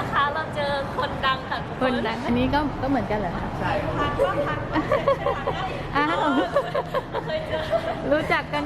นะคะ เราเจอคนดังค่ะทุกคคนนดังอันนี้ก็ก็เหมือนกันเหรอคะใช่ครับทางก็ทางก็ใช่ทางได้อ้าวเคยเจอ รู้จักกัน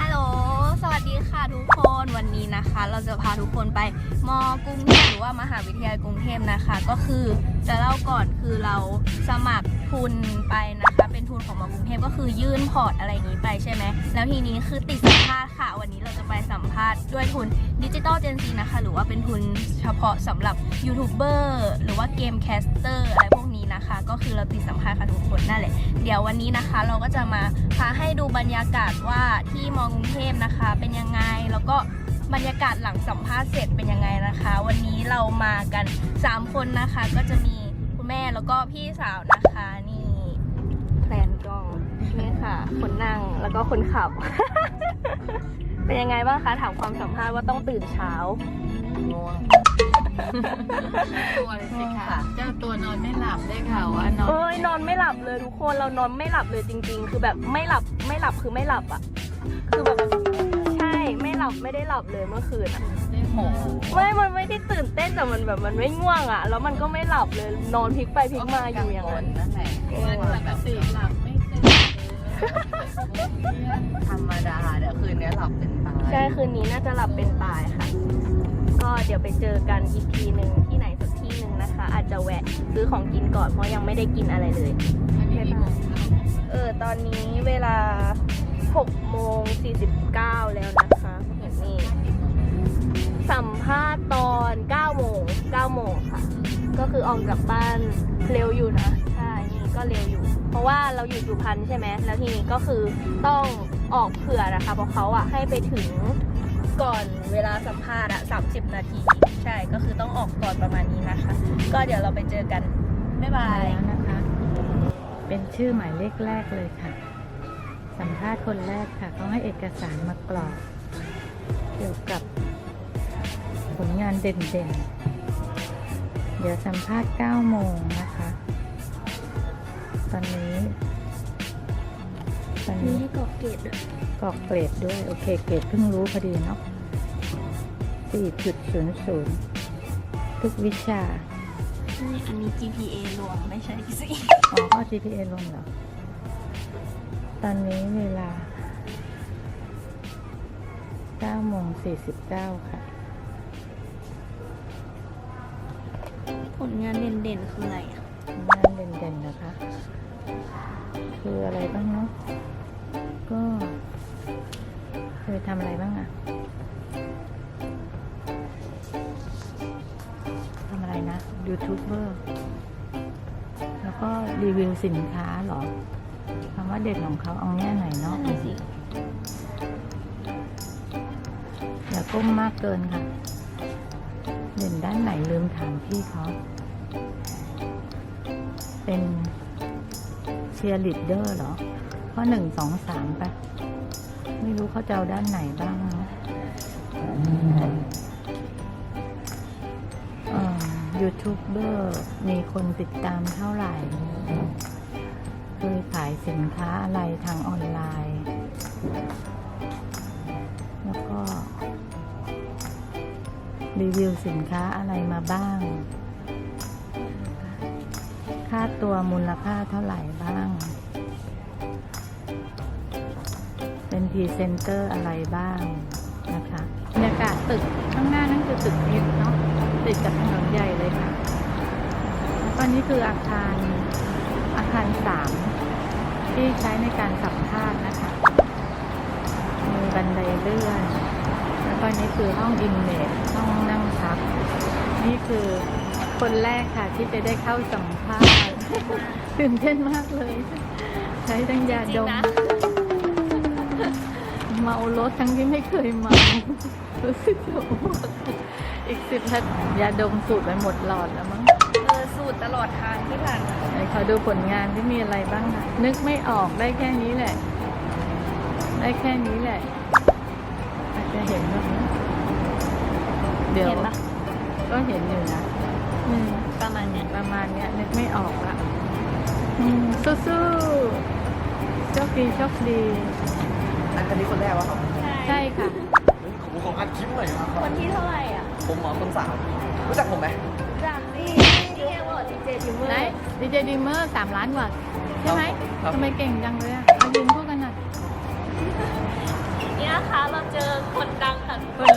ฮัลโหล สวัสดีค่ะทุกคน วันนี้นะคะ เราจะพาทุกคนไปมกรุงเทพหรือว่ามหาวิทยาลัยกรุงเทพนะคะ ก็คือจะเล่าก่อนคือเราสมัครทุนไปนะคะ เป็นทุนของมกรุงเทพก็คือยื่นพอร์ตอะไรอย่างนี้ไปใช่ไหม แล้วทีนี้คือติดสัมภาษณ์ค่ะ วันนี้เราจะไปสัมภาษณ์ด้วยทุนดิจิตอลเจนซีนะคะ หรือว่าเป็นทุนเฉพาะสำหรับยูทูบเบอร์หรือว่าเกมแคสเตอร์อะไรพวกนี้นะคะ ก็คือเราติดสัมภาษณ์ค่ะทุกคนนั่นแหละ เดี๋ยววันนี้นะคะเราก็จะมาพาให้ดูบรรยากาศว่าที่มอกรุงเทพนะคะ เป็นยังไงแล้วก็บรรยากาศหลังสัมภาษณ์เสร็จเป็นยังไงนะคะ วันนี้เรามากัน 3 คนนะคะ ก็จะมีคุณแม่แล้วก็พี่สาวนะคะนี่แพลนกล้อง นี่ค่ะ คนนั่งแล้วก็คนขับ เป็นยังไงบ้างคะ ถามความสัมภาษณ์ว่าต้องตื่นเช้า ง่วงตัวเลยสิค่ะ เจ้าตัวนอนไม่หลับได้ข่าวว่านอนเอ้ยนอนไม่หลับเลยทุกคนเรานอนไม่หลับเลยจริง ๆ คือแบบไม่หลับไม่หลับคือไม่หลับอะ คือแบบใช่ไม่หลับไม่ได้หลับเลยเมื่อคืนอะได้โหไม่ มันไม่ได้ตื่นเต้นแต่มันแบบมันไม่ง่วงอะแล้วมันก็ไม่หลับเลยนอนพลิกไปพลิกมาอยู่อย่างนั้น นั่นแหละเอเงิอนปกติหลับไม่ตื่น ธรรมดาเดี๋ยวคืนนี้หลับเป็นตายใช่คืนนี้น่าจะหลับเป็นตายค่ะ ก็เดี๋ยวไปเจอกันอีกทีหนึ่งที่ไหนสักที่หนึ่งนะคะ อาจจะแวะซื้อของกินก่อนเพราะยังไม่ได้กินอะไรเลยเออตอนนี้เวลา6โมง49 แล้วนะคะเห็นนี่สัมภาษณ์ตอน9โมง9โมงค่ะ ก็คือออกจากบ้านเร็วอยู่นะใช่นี่ ก็เร็วอยู่ เพราะว่าเราอยู่สุพรรณใช่ไหมแล้วทีนี้ก็คือต้องออกเผื่อนะคะเพราะเขาอะให้ไปถึงก่อนเวลาสัมภาษณ์อะ30นาที ใช่ก็คือต้องออกก่อนประมาณนี้นะคะ ก็เดี๋ยวเราไปเจอกัน บ๊ายบายแล้วนะคะ เป็นชื่อหมายเลขแรกเลยค่ะ สัมภาษณ์คนแรกค่ะเขาให้เอกสารมากรอกเกี่ยวกับผลงานเด่นๆ เดี๋ยวสัมภาษณ์9โมงนะ ตอนนี้ตอนมีนี้ให้กรอกเกตด้วยกรอกเกรดด้วย โอเค เกรดเพิ่งรู้พอดีเนาะ4.00 ทุกวิชา นี่อันนี้ GPA รวมไม่ใช่สิ อ๋อเข้า GPA ลงเหรอ ตอนนี้เวลา9โมง49 ค่ะ ผลงานเด่นๆคืออะไรอะงานเด่นๆนะคะ คืออะไรบ้างเนาะก็เคยทำอะไรบ้างอะทำอะไรนะยูทูบเบอร์แล้วก็รีวิวสินค้าเหรอคำว่าเด่นของเขาเอาแง่ไหนเนาะนั่นน่ะสิอย่าก้มมากเกินค่ะ เด่นด้านไหนลืมถามพี่เขาเป็น เชียร์ลีดเดอร์เหรอ ข้อหนึ่งสองสามปะไม่รู้เขาจะเอาด้านไหนบ้างนะยูทูบเบอร์มีคนติดตามเท่าไหร่เคยขายสินค้าอะไรทางออนไลน์ แล้วก็ รีวิวสินค้าอะไรมาบ้าง ตัวมูลค่าเท่าไหร่บ้าง เป็นพรีเซนเตอร์อะไรบ้างนะคะบรรยากาศตึกข้างหน้านั่นคือตึกเอ็มเนาะติดกับถนนใหญ่เลยค่ะแล้วก็นี่คืออาคารอาคารสามที่ใช้ในการสัมภาษณ์นะคะ มีบันไดเลื่อน แล้วก็นี่คือห้องอินเมจห้องนั่งพัก นี่คือคนแรกค่ะที่จะได้เข้าสัมภาษณ์ ตื่นเต้นมากเลย ใช้ทั้งยาดม เมารถทั้งที่ไม่เคยเมา รู้สึกโอ้โหอีกสิบทัดยาดมสูดไปหมดหลอดแล้วมั้ง เออสูตรตลอดทางที่ผ่านมาไหนขอดูผลงานที่มีอะไรบ้างอะนึกไม่ออกได้แค่นี้แหละ ได้แค่นี้แหละ อาจจะเห็นแบบนี้เดี๋ยว เห็นปะก็เห็นอยู่นะ อืมประมาณเนี้ย ประมาณเนี้ยนึกไม่ออกละอืมสู้ๆโชดีโชคดี อันนี้คนแรกวะครับใช่ค่ะเฮ้ยผมของอัดคลิปหน่อยครับ คนที่เท่าไหร่อะ ผมหมอคนสามรู้จักผมไหมจากนี่ที่แกบอกดีเจทิมเมอร์ไหนดีเจดีเมอร์สามล้านกว่าใช่ไหมครับทำไมเก่งจังเลยอะมายืนคู่กันหน่อยนี่นะคะเราเจอคนดังค่ะทุกคเออน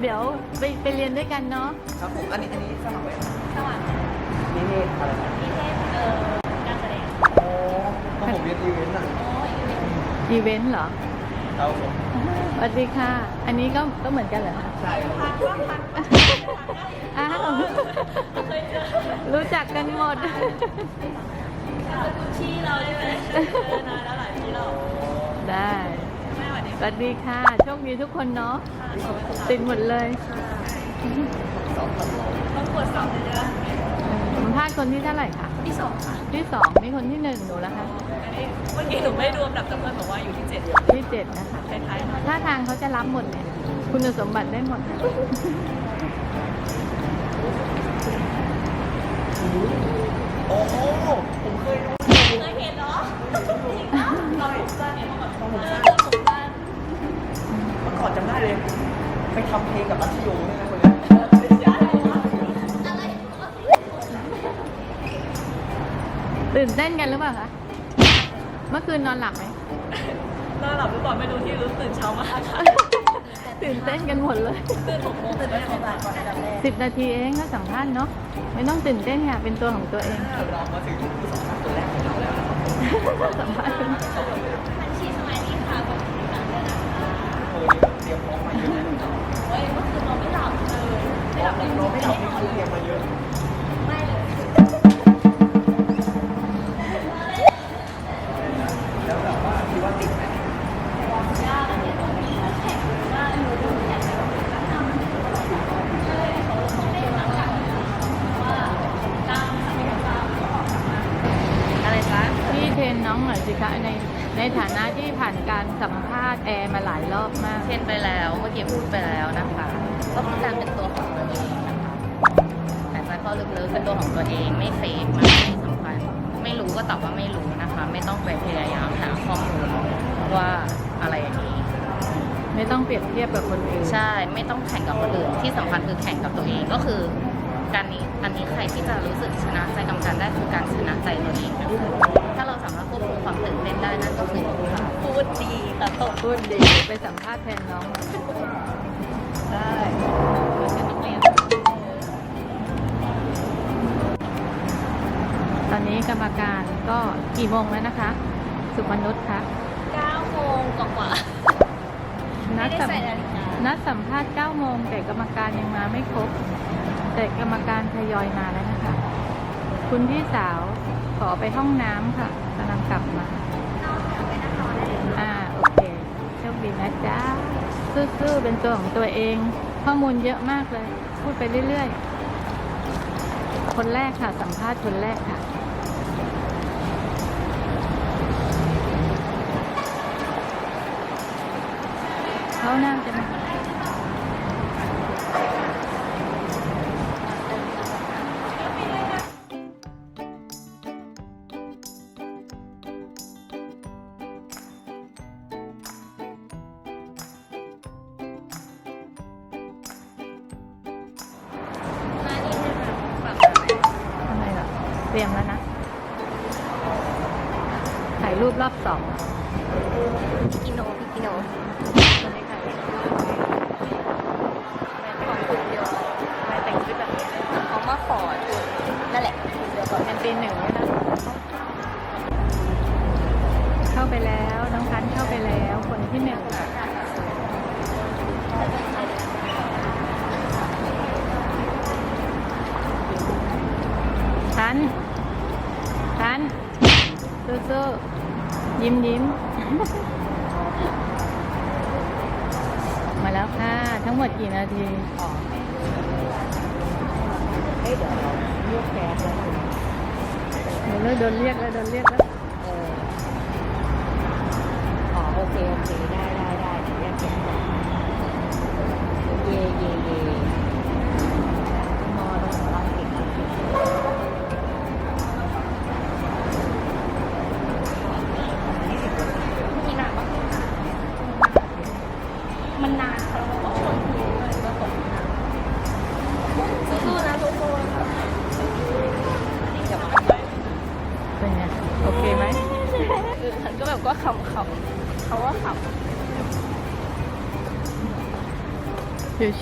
เดี๋ยวไปไปเรียนด้วยกันเนาะครับผมอันนี้อันนี้สมัครไว้สวัสดี นี่นี่อะไรนะพี่เทพเอ่อการแสดงโอ้ก็ผมเรียนอีเวนต์อะโอ้ยอีเวนต์เหรอครับผมสวัสดีค่ะ อันนี้ก็ก็เหมือนกันเหรอคะใช่ครับ อ้าวรู้จักกันหมดที่เราใช่ไหมเจอนานแล้วหลายที่เราได้แม่สวัสดีสวัสดีค่ะ โชคดีทุกคนเนาะติดหมดเลยสองพันร้อย คนที่เท่าไหร่คะที่สองค่ะที่สองมีคนที่หนึ่งหนูแล้วคะอันนี้เมื่อกี้หนูไม่รวมดับแต่เพื่อนบอกว่าอยู่ที่เจ็ดที่เจ็ดนะคะท้ายๆหน่อยถ้าทางเขาจะรับหมดเนี่ยคุณสมบัติได้หมดโอ้โหผมเคยดูเคยเห็นเนาะจริงนะเราถูกบ้านเนี่ยเมื่อก่อนเออเราถูกบ้านเมื่อก่อนจำได้เลย ไปทำเพลงกับมัธยมเนี่ยนะคนเนี้ย ตื่นเต้นกันหรือเปล่าคะ เมื่อคืนนอนหลับไหมนอนหลับหรือเปล่าไม่รู้ที่รู้ตื่นเช้ามากค่ะ ตื่นเต้นกันหมดเลย ตื่นหกโมงตื่นไม่ได้ก่อนก่อนอันดับแรกสิบนาทีเองก็สัมภาษณ์เนาะ ไม่ต้องตื่นเต้นค่ะ เป็นตัวของตัวเอง เรามาถึงผู้สัมภาษณ์คนแรกของเราแล้วนะครับสัมภาษณ์ ในในฐานะที่ผ่านการสัมภาษณ์แอร์มาหลายรอบมาก เช่นไปแล้วเมื่อกี้พูดไปแล้วนะคะก็คือการเป็นตัวของตัวเองนะคะหายใจเข้าลึกๆเป็นตัวของตัวเองไม่เฟกมันไม่สำคัญไม่รู้ก็ตอบว่าไม่รู้นะคะ ไม่ต้องไปพยายามหาข้อมูลว่าอะไรอย่างนี้ ไม่ต้องเปรียบเทียบกับคนอื่นใช่ไม่ต้องแข่งกับคนอื่นที่สำคัญคือแข่งกับตัวเองก็คือ การนี้อันนี้ใครที่จะรู้สึกชนะใจกรรมการได้คือการชนะใจตัวเอง พูดดีไปสัมภาษณ์แทนน้อง ได้มันเป็นนักเรียนตอนนี้กรรมการก็กี่โมงแล้วนะคะ สุพนุษย์คะ9โมงกว่านัไม่ดได้สัมใส่นาฬิกานัดสัมภาษณ์9โมงแต่กรรมการยังมาไม่ครบ แต่กรรมการทยอยมาแล้วนะคะ คุณพี่สาวขอไปห้องน้ำค่ะกำลังกลับมาอ่าโอเคโช ดีนะจ๊ะซื่อๆเป็นตัวของตัวเอง ข้อมูลเยอะมากเลย พูดไปเรื่อยๆ คนแรกค่ะ สัมภาษณ์คนแรกค่ะเขาน่าจะ เตรียมแล้วนะ ถ่ายรูปรอบสอง ยิ้มยิ้ม มาแล้วค่ะ ทั้งหมดกี่นาทีเฮ้ยเดี๋ยวเราเลือกแคสแล้วเดี๋ยวเราโดนเรียกแล้วโดนเรียกแล้วอ๋อโอเคโอเคได้ได้ได้เดี๋ยวแยกเป็นก่อนเย่เย่เย่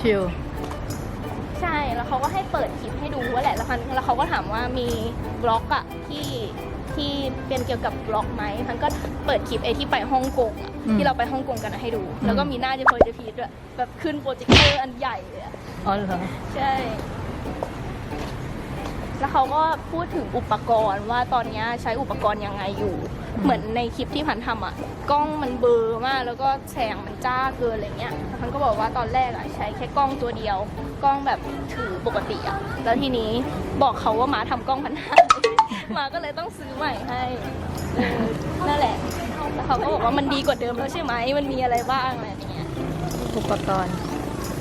ชิวใช่ แล้วเขาก็ให้เปิดคลิปให้ดูว่าแหละ แล้วพันแล้วเขาก็ถามว่ามีบล็อกอะที่ที่เป็นเกี่ยวกับบล็อกไหมพันก็เปิดคลิปไอที่ไปฮ่องกงอะอืมที่เราไปฮ่องกงกันอะให้ดูอืมแล้วก็มีหน้าเจพอยเจพีทด้วยแบบขึ้นโปรเจคเตอร์อันใหญ่เลยอะๆอ๋อเหรอใช่ แล้วเขาก็พูดถึงอุปกรณ์ว่าตอนเนี้ยใช้อุปกรณ์ยังไงอยู่ เหมือนในคลิปที่พันทำอะกล้องมันเบลอร์มากแล้วก็แสงมันจ้าเกินอะไรเงี้ยพันก็บอกว่าตอนแรกอะใช้แค่กล้องตัวเดียว กล้องแบบถือปกติอะแล้วทีนี้บอกเขาว่ามาทำกล้องพันห้ามาก็เลยต้องซื้อใหม่ให้นั่นแหละแล้วเขาก็บอกว่ามันดีกว่าเดิมแล้วใช่ไหมมันมีอะไรบ้างอะไรอย่างเงี้ยอุปกรณ์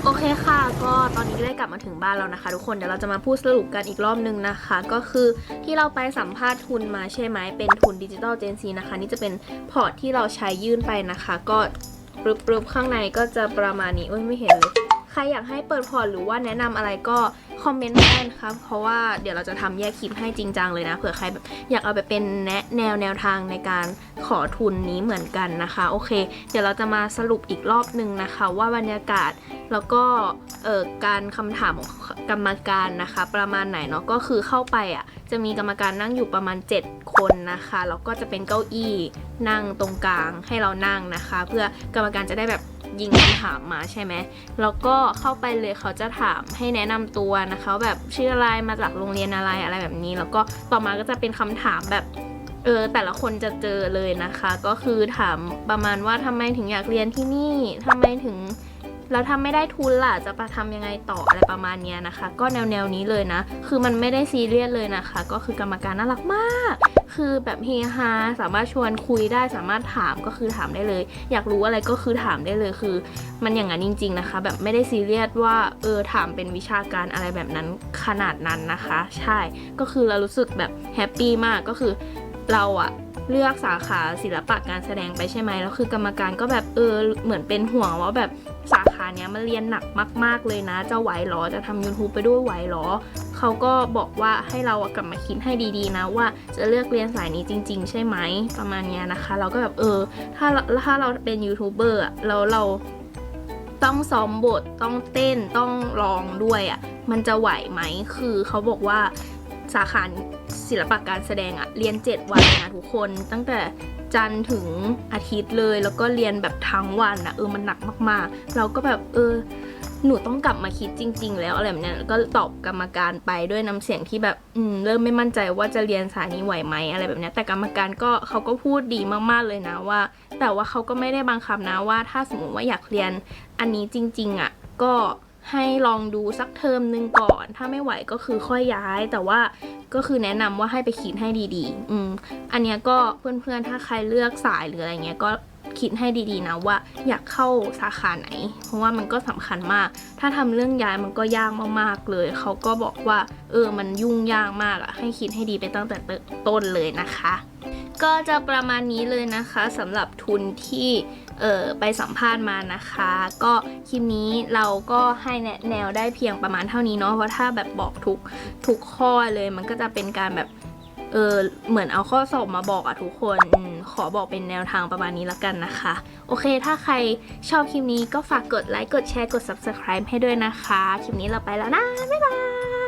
โอเคค่ะ ก็ตอนนี้ได้กลับมาถึงบ้านแล้วนะคะ ทุกคนเดี๋ยวเราจะมาพูดสรุปกันอีกรอบนึงนะคะ ก็คือที่เราไปสัมภาษณ์ทุนมาใช่ไหมเป็นทุนดิจิตอลเจนซีนะคะ นี่จะเป็นพอร์ตที่เราใช้ยื่นไปนะคะ ก็ปรึบๆข้างในก็จะประมาณนี้โอ้ยไม่เห็นเลยใครอยากให้เปิดพอร์ตหรือว่าแนะนำอะไรก็คอมเมนต์ได้นะคะเพราะว่าเดี๋ยวเราจะทำแยกคลิปให้จริงจังเลยนะเผื่อใครแบบอยากเอาไปเป็นแนะแนวแนวทางในการขอทุนนี้เหมือนกันนะคะ โอเค เดี๋ยวเราจะมาสรุปอีกรอบนึงนะคะ ว่าบรรยากาศ แล้วก็เอ่อการคำถามของกรรมการนะคะ ประมาณไหนเนาะก็คือเข้าไปอะจะมีกรรมการนั่งอยู่ประมาณ 7 คนนะคะแล้วก็จะเป็นเก้าอี้นั่งตรงกลางให้เรานั่งนะคะ เพื่อกรรมการจะได้แบบยิงคำถามมาใช่ไหมแล้วก็เข้าไปเลยเขาจะถามให้แนะนำตัวนะคะ แบบชื่ออะไรมาจากโรงเรียนอะไรอะไรแบบนี้ แล้วก็ต่อมาก็จะเป็นคำถามแบบเออแต่ละคนจะเจอเลยนะคะ ก็คือถามประมาณว่าทำไมถึงอยากเรียนที่นี่ทำไมถึง แล้วถ้าไม่ได้ทุนล่ะจะไปทำยังไงต่ออะไรประมาณนี้นะคะ ก็แนวแนวนี้เลยนะ คือมันไม่ได้ซีเรียสเลยนะคะ ก็คือกรรมการน่ารักมาก คือแบบเฮฮาสามารถชวนคุยได้สามารถถามก็คือถามได้เลย อยากรู้อะไรก็คือถามได้เลยคือ มันอย่างนั้นจริง ๆนะคะ แบบไม่ได้ซีเรียสว่าเออถามเป็นวิชาการอะไรแบบนั้นขนาดนั้นนะคะ ใช่ก็คือเรารู้สึกแบบแฮปปี้มากก็คือ เราอะเลือกสาขาศิลปะการแสดงไปใช่ไหมแล้วคือกรรมการก็แบบเออเหมือนเป็นห่วงว่าแบบสาขาเนี้ยมันเรียนหนักมาก ๆ เลยนะ จะไหวหรอจะทำ YouTube ไปด้วยไหวหรอ เขาก็บอกว่าให้เราอะกลับมาคิดให้ดีๆนะ ว่าจะเลือกเรียนสายนี้จริง ๆ ใช่ไหมประมาณเนี้ยนะคะ เราก็แบบเออ ถ้าเราถ้าเราเป็นยูทูบเบอร์อะแล้วเราต้องซ้อมบทต้องเต้นต้องร้องด้วยอะมันจะไหวไหมคือเขาบอกว่า สาขาศิลปะการแสดงอะเรียน 7 วันนะทุกคน ตั้งแต่จันทร์ถึงอาทิตย์เลยแล้วก็เรียนแบบทั้งวันอะเออมันหนักมากๆ เราก็แบบเออหนูต้องกลับมาคิดจริง ๆ แล้วอะไรแบบนี้ยก็ตอบกรรมการไปด้วยน้ำเสียงที่แบบอืมเริ่มไม่มั่นใจว่าจะเรียนสายนี้ไหวไหมอะไรแบบนี้แต่กรรมการก็เขาก็พูดดีมากๆเลยนะว่า แต่ว่าเขาก็ไม่ได้บังคับนะว่า ถ้าสมมติว่าอยากเรียนอันนี้จริง ๆอะก็ ให้ลองดูสักเทอมหนึ่งก่อน ถ้าไม่ไหวก็คือค่อยย้าย แต่ว่าก็คือแนะนำว่าให้ไปคิดให้ดีๆ อืม อันเนี้ยก็เพื่อนๆ ถ้าใครเลือกสายหรืออะไรเงี้ยก็คิดให้ดีๆนะว่าอยากเข้าสาขาไหน เพราะว่ามันก็สำคัญมาก ถ้าทำเรื่องย้ายมันก็ยากมากๆเลย เขาก็บอกว่า เออมันยุ่งยากมากอะให้คิดให้ดีไปตั้งแต่ต้นเลยนะคะ ก็จะประมาณนี้เลยนะคะสำหรับทุนที่ เออไปสัมภาษณ์มานะคะ ก็คลิปนี้เราก็ให้แนวได้เพียงประมาณเท่านี้เนาะเพราะถ้าแบบบอกทุกทุกข้อเลยมันก็จะเป็นการแบบเออเหมือนเอาข้อสอบมาบอกอะทุกคนขอบอกเป็นแนวทางประมาณนี้ละกันนะคะ โอเค ถ้าใครชอบคลิปนี้ก็ฝากกดไลค์กดแชร์กด subscribe ให้ด้วยนะคะ คลิปนี้เราไปแล้วนะ บ๊ายบาย